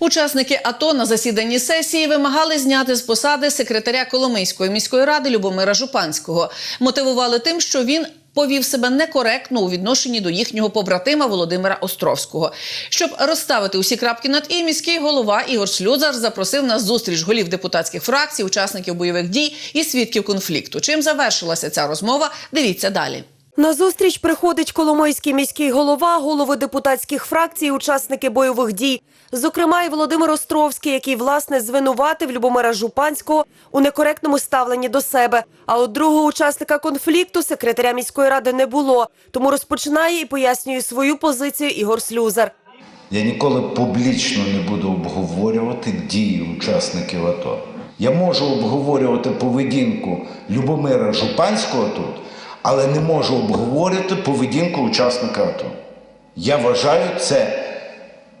Учасники АТО на засіданні сесії вимагали зняти з посади секретаря Коломийської міської ради Любомира Жупанського. Мотивували тим, що він повів себе некоректно у відношенні до їхнього побратима Володимира Островського. Щоб розставити усі крапки над і, міський голова Ігор Слюзар запросив на зустріч голів депутатських фракцій, учасників бойових дій і свідків конфлікту. Чим завершилася ця розмова? Дивіться далі. На зустріч приходить Коломойський міський голова, голови депутатських фракцій, учасники бойових дій. Зокрема, і Володимир Островський, який власне звинуватив Любомира Жупанського у некоректному ставленні до себе. А от другого учасника конфлікту секретаря міської ради не було. Тому розпочинає і пояснює свою позицію Ігор Слюзар. Я ніколи публічно не буду обговорювати дії учасників АТО. Я можу обговорювати поведінку Любомира Жупанського тут, але не можу обговорювати поведінку учасника АТО. Я вважаю це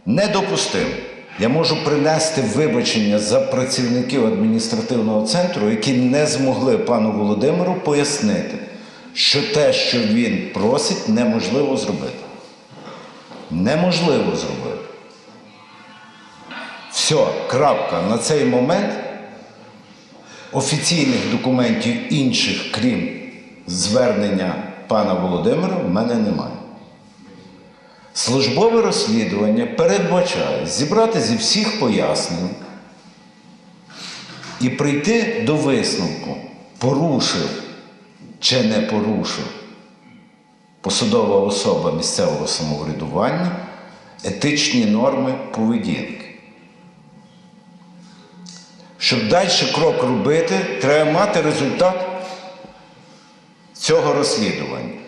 недопустимо. Я можу принести вибачення за працівників адміністративного центру, які не змогли пану Володимиру пояснити, що те, що він просить, неможливо зробити неможливо зробити. Все, крапка. На цей момент офіційних документів інших, крім звернення пана Володимира, в мене немає. Службове розслідування передбачає зібрати зі всіх пояснень і прийти до висновку, порушив чи не порушив посадова особа місцевого самоврядування етичні норми поведінки. Щоб далі крок робити, треба мати результат цього розслідування.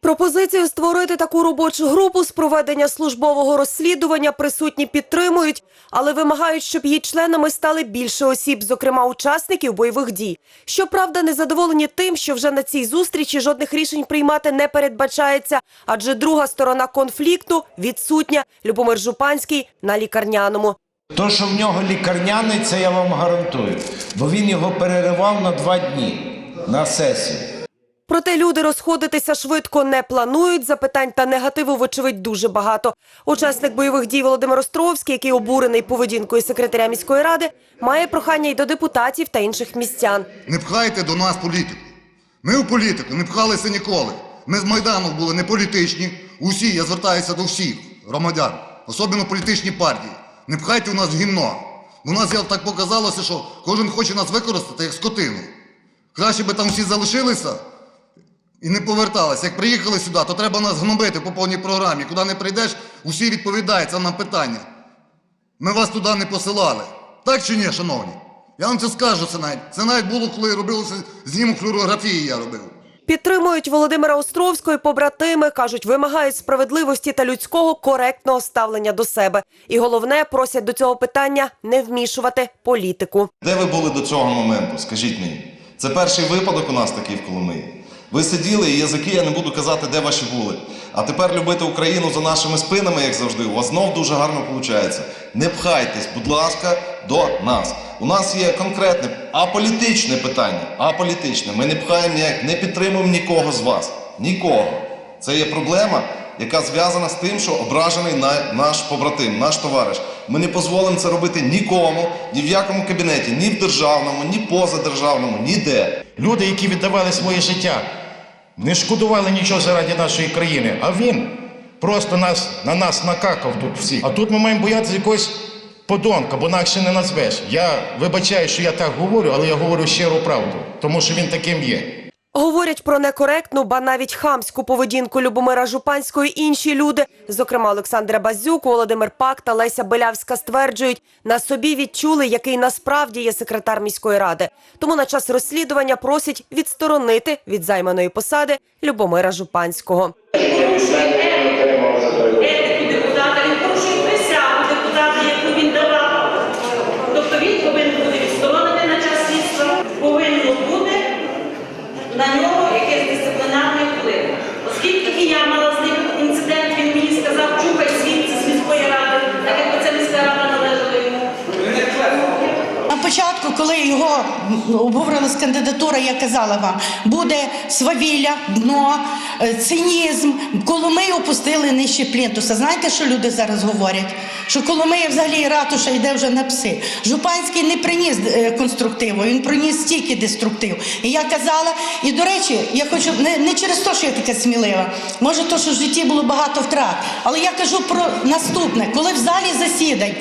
Пропозицію створити таку робочу групу з проведення службового розслідування присутні підтримують, але вимагають, щоб її членами стали більше осіб, зокрема учасників бойових дій. Щоправда, незадоволені тим, що вже на цій зустрічі жодних рішень приймати не передбачається, адже друга сторона конфлікту відсутня. Любомир Жупанський на лікарняному. То, що в нього лікарняний, це я вам гарантую, бо він його переривав на два дні на сесію. Проте люди розходитися швидко не планують. Запитань та негативу, вочевидь, дуже багато. Учасник бойових дій Володимир Островський, який обурений поведінкою секретаря міської ради, має прохання й до депутатів та інших містян. Не пхайте до нас політику. Ми у політику не пхалися ніколи. Ми з Майдану були не політичні. Усі, я звертаюся до всіх громадян, особливо політичні партії. Не пхайте у нас гімно. У нас так показалося, що кожен хоче нас використати як скотину. Краще би там всі залишилися і не поверталися. Як приїхали сюди, то треба нас гнобити по повній програмі. Куди не прийдеш, усі відповідають це на питання. Ми вас туди не посилали. Так чи ні, шановні? Я вам це скажу, це навіть. Це навіть було, коли робилося знімок флюорографії, я робив. Підтримують Володимира Островського і побратими, кажуть, вимагають справедливості та людського коректного ставлення до себе. І головне, просять до цього питання не вмішувати політику. Де ви були до цього моменту? Скажіть мені. Це перший випадок у нас такий в Коломиї. Ви сиділи і язики, я не буду казати, де ваші були. А тепер любити Україну за нашими спинами, як завжди, у вас знов дуже гарно виходить. Не пхайтесь, будь ласка, до нас. У нас є конкретне аполітичне питання. Аполітичне. Ми не пхаємо ніяк, не підтримуємо нікого з вас. Нікого. Це є проблема, яка зв'язана з тим, що ображений на- наш побратим, наш товариш. Ми не дозволимо це робити нікому, ні в якому кабінеті, ні в державному, ні позадержавному, ніде. Люди, які віддавали своє життя, не шкодували нічого заради нашої країни. А він просто нас, на нас накакав тут всіх. А тут ми маємо боятися якогось подонка, бо інакше не назвеш. Я вибачаю, що я так говорю, але я говорю щиру правду, тому що він таким є. Говорять про некоректну, ба навіть хамську поведінку Любомира Жупанського і інші люди, зокрема Олександра Базюк, Володимир Пак та Леся Белявська стверджують, на собі відчули, який насправді є секретар міської ради. Тому на час розслідування просять відсторонити від займаної посади Любомира Жупанського. депутата, він порушує присягу депутата, яку він давав. Тобто він повинен бути відсторонений на час слідства, повинно бути на нього якийсь дисциплінарний вплив. Оскільки і я мала з ним інцидент, він мені сказав, чухай звідси з міської ради, так як це міська рада належала йому. На початку Спочатку, коли його м, обговорилась кандидатура, я казала вам, буде свавілля, дно, е, цинізм. Коломию опустили нижче плінтуса. Знаєте, що люди зараз говорять? Що Коломия взагалі ратуша йде вже на пси. Жупанський не приніс е, конструктиву, він приніс тільки деструктив. І я казала, і до речі, я хочу не, не через те, що я така смілива, може, то, що в житті було багато втрат. Але я кажу про наступне: коли в залі засідань,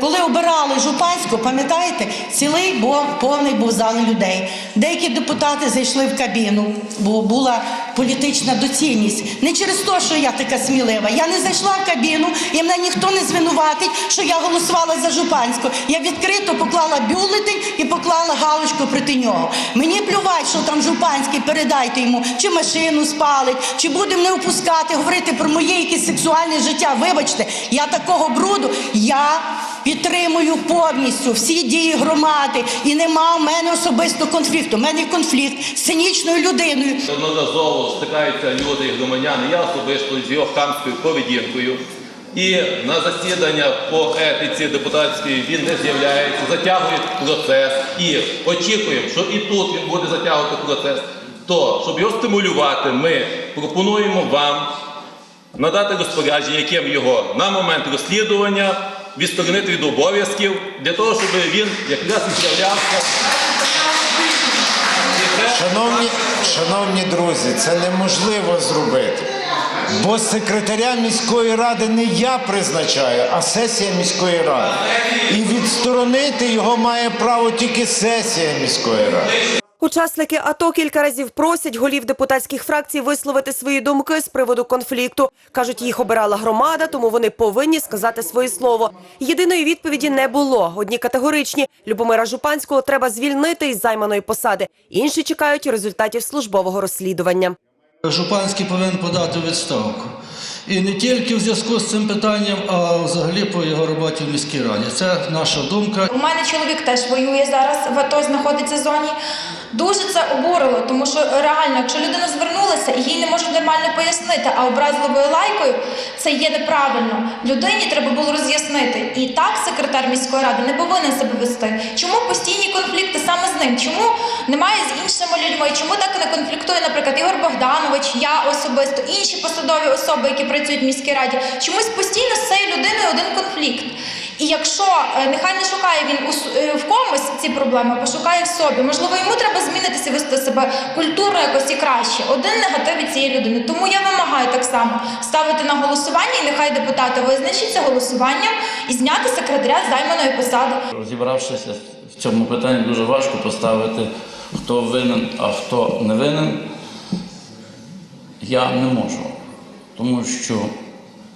коли обирали Жупанську, пам'ятаєте, цілий був повний був зал людей. Деякі депутати зайшли в кабіну, бо була політична доцільність. Не через те, що я така смілива. Я не зайшла в кабіну, і мене ніхто не звинуватить, що я голосувала за Жупанську. Я відкрито поклала бюлетень і поклала галочку проти нього. Мені плювать, що там Жупанський, передайте йому, чи машину спалить, чи буде мене опускати, говорити про моє якесь сексуальне життя. Вибачте, я такого бруду. Я підтримую повністю всі дії громади, і нема в мене особисто конфлікту. У мене конфлікт з цинічною людиною. Одноразово стикаються люди громадяни, я особисто з його хамською поведінкою. І на засідання по етиці депутатській він не з'являється, затягує процес. І очікуємо, що і тут він буде затягувати процес. То, щоб його стимулювати, ми пропонуємо вам надати розпорядження, яким його на момент розслідування відсторонити від обов'язків для того, щоб він якраз і з'являвся. Шановні, шановні друзі, це неможливо зробити. Бо секретаря міської ради не я призначаю, а сесія міської ради. І відсторонити його має право тільки сесія міської ради. Учасники АТО кілька разів просять голів депутатських фракцій висловити свої думки з приводу конфлікту. Кажуть, їх обирала громада, тому вони повинні сказати своє слово. Єдиної відповіді не було. Одні категоричні Любомира Жупанського треба звільнити із займаної посади. Інші чекають результатів службового розслідування. Жупанський повинен подати відставку. І не тільки в зв'язку з цим питанням, а взагалі по його роботі в міській раді. Це наша думка. У мене чоловік теж воює зараз, в АТО знаходиться в зоні. Дуже це обурило, тому що реально, якщо людина звернулася і їй не можуть нормально пояснити, а образливою лайкою це є неправильно. Людині треба було роз'яснити. І так секретар міської ради не повинен себе вести. Чому постійні конфлікти саме з ним? Чому немає з іншими людьми? Чому так не конфліктує, наприклад, Ігор Богданович, я особисто, інші посадові особи, які працюють в міській раді? Чомусь постійно з цією людиною один конфлікт. І якщо е, нехай не шукає він е, в комусь ці проблеми, пошукає в собі. Можливо, йому треба змінитися, вести себе культурно якось і краще. Один негатив від цієї людини. Тому я вимагаю так само ставити на голосування, і нехай депутати визначаться голосуванням і зняти секретаря займаної посади. Розібравшися в цьому питанні, дуже важко поставити, хто винен, а хто не винен. Я не можу. Тому що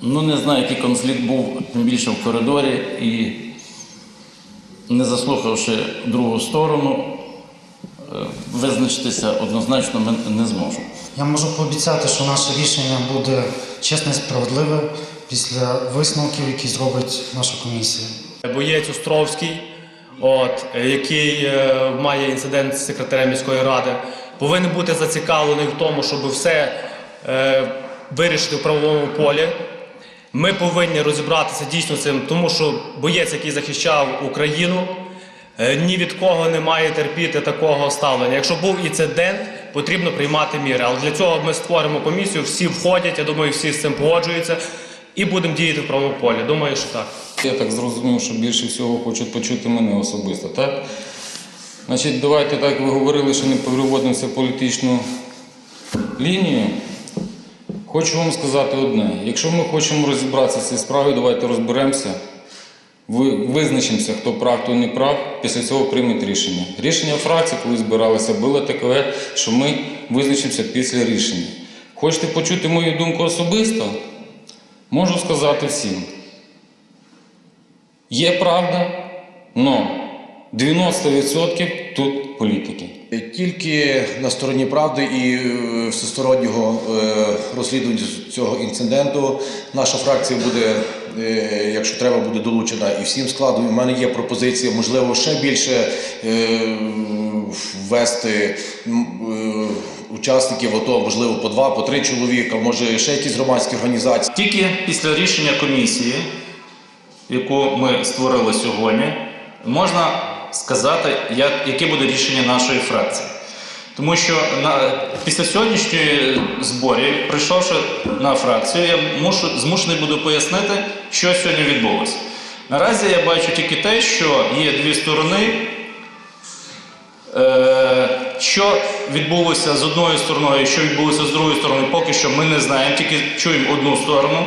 ну, не знаю, який конфлікт був, тим більше в коридорі, і не заслухавши другу сторону, е, визначитися однозначно ми не зможу. Я можу пообіцяти, що наше рішення буде чесне і справедливе після висновків, які зробить наша комісія. боєць Островський, от, який е, має інцидент з секретарем міської ради, повинен бути зацікавлений в тому, щоб все е, вирішити в правовому полі. Ми повинні розібратися дійсно цим, тому що боєць, який захищав Україну, е, ні від кого не має терпіти такого ставлення. Якщо був інцидент, потрібно приймати міри. Але для цього ми створимо комісію, всі входять, я думаю, всі з цим погоджуються, і будемо діяти в правовому полі. Думаю, що так. Я так зрозумів, що більше всього хочуть почути мене особисто, так? Значить, давайте так, ви говорили, що не переводимося в політичну лінію. Хочу вам сказати одне. Якщо ми хочемо розібратися з цією справою, давайте розберемося, визначимося, хто прав, хто не прав, після цього приймуть рішення. Рішення фракції, коли збиралися, було таке, що ми визначимося після рішення. Хочете почути мою думку особисто? Можу сказати всім. Є правда, але 90% тут політики. Тільки на стороні правди і е, всестороннього е, розслідування цього інциденту наша фракція буде, е, якщо треба, буде долучена і всім складом. У мене є пропозиція, можливо, ще більше е, ввести е, учасників АТО, можливо, по два, по три чоловіка, може ще якісь громадські організації. Тільки після рішення комісії, яку ми створили сьогодні, можна сказати, як, яке буде рішення нашої фракції. Тому що на, після сьогоднішньої зборів, прийшовши на фракцію, я мушу, змушений буду пояснити, що сьогодні відбулося. Наразі я бачу тільки те, що є дві сторони. Е, що відбулося з одною стороною, що відбулося з другою стороною, поки що ми не знаємо, тільки чуємо одну сторону.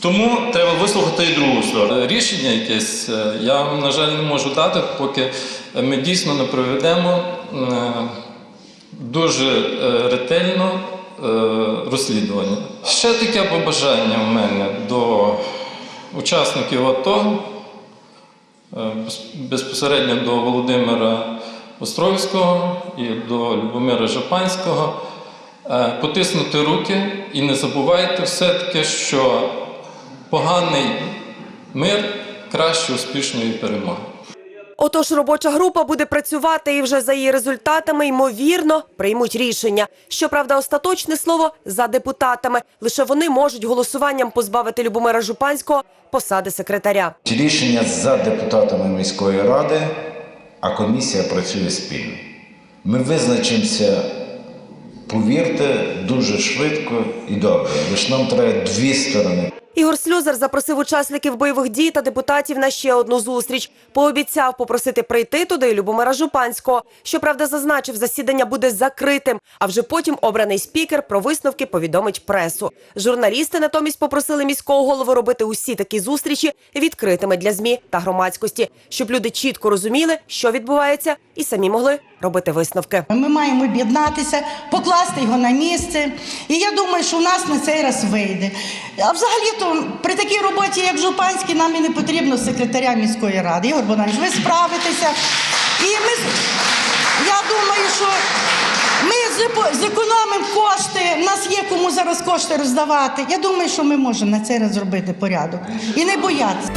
Тому треба вислухати і другу сторону. Рішення якесь е, я вам, на жаль, не можу дати, поки ми дійсно не проведемо е, дуже е, ретельно е, розслідування. Ще таке побажання в мене до учасників АТО, е, безпосередньо до Володимира Островського і до Любомира Жапанського. е, Потиснути руки і не забувайте все-таки, що поганий мир краще успішної перемоги. Отож, робоча група буде працювати і вже за її результатами, ймовірно, приймуть рішення. Щоправда, остаточне слово за депутатами. Лише вони можуть голосуванням позбавити Любомира Жупанського посади секретаря. Рішення за депутатами міської ради, а комісія працює спільно. Ми визначимося, повірте, дуже швидко і добре. Лише нам треба дві сторони. Ігор Слюзар запросив учасників бойових дій та депутатів на ще одну зустріч. Пообіцяв попросити прийти туди Любомира Жупанського. Щоправда, зазначив, засідання буде закритим, а вже потім обраний спікер про висновки повідомить пресу. Журналісти натомість попросили міського голову робити усі такі зустрічі відкритими для змі та громадськості, щоб люди чітко розуміли, що відбувається, і самі могли робити висновки. Ми маємо об'єднатися, покласти його на місце. І я думаю, що в нас на цей раз вийде. А взагалі-то при такій роботі, як Жупанський, нам і не потрібно секретаря міської ради. Ігор Богданович, ви справитеся. І ми, я думаю, що ми зекономимо кошти, в нас є кому зараз кошти роздавати. Я думаю, що ми можемо на цей раз зробити порядок і не боятися.